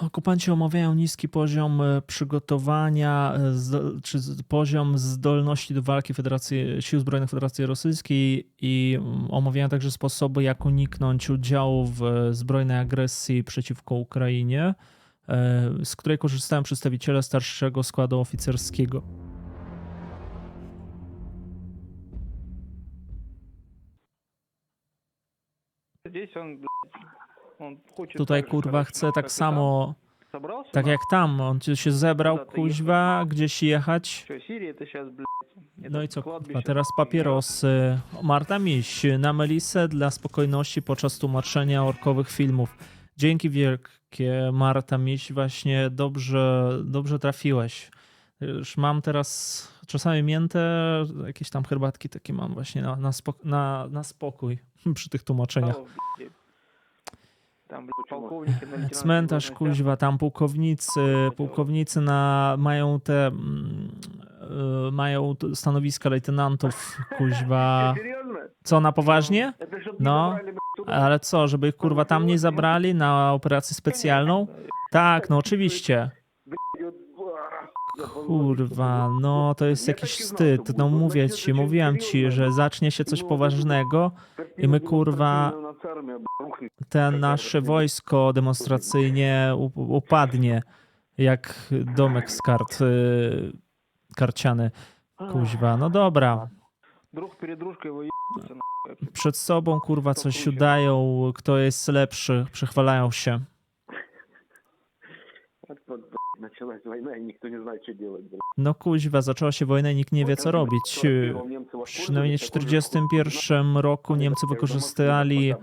okupanci omawiają niski poziom e, przygotowania, e, zdo- czy z- poziom zdolności do walki Federacji, Sił Zbrojnych Federacji Rosyjskiej i mm, omawiają także sposoby, jak uniknąć udziału w e, zbrojnej agresji przeciwko Ukrainie, e, z której korzystają przedstawiciele starszego składu oficerskiego. Здесь он, блядь, он хочет Tutaj kurwa chce tak samo, tak jak tam. On się zebrał, kuźwa, gdzieś jechać. No i co, kurwa, teraz papierosy. Marta Miś, na Melisę dla spokojności podczas tłumaczenia orkowych filmów. Dzięki wielkie, Marta Miś, właśnie dobrze, dobrze trafiłeś. Już mam teraz czasami mięte, jakieś tam herbatki takie mam właśnie na, na, spok na, na spokój przy tych tłumaczeniach. Cmentarz, kuźwa, tam pułkownicy, pułkownicy na, mają te, mm, e, mają stanowiska lejtenantów, kuźwa. Co, na poważnie? No, no. ale co, żeby ich, kurwa, tam nie zabrali na operację specjalną? Tak, no oczywiście. Kurwa, no to jest jakiś wstyd. No mówię ci, mówiłem ci, że zacznie się coś poważnego i my kurwa ten nasze wojsko demonstracyjnie upadnie jak domek z kart y, karciany. Kuźwa, no dobra. Przed sobą kurwa coś udają, kto jest lepszy, przechwalają się. No kuźwa, zaczęła się wojna i nikt nie wie co robić. Przynajmniej w 1941 roku Niemcy wykorzystali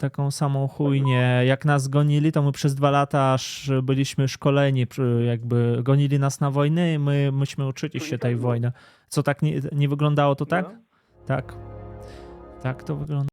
taką samą chujnię. Jak nas gonili, to my przez dwa lata aż byliśmy szkoleni, jakby gonili nas na wojnę i my myśmy uczyli się tej wojny. Co tak nie, nie wyglądało to tak? Да? Tak. Tak to wygląda.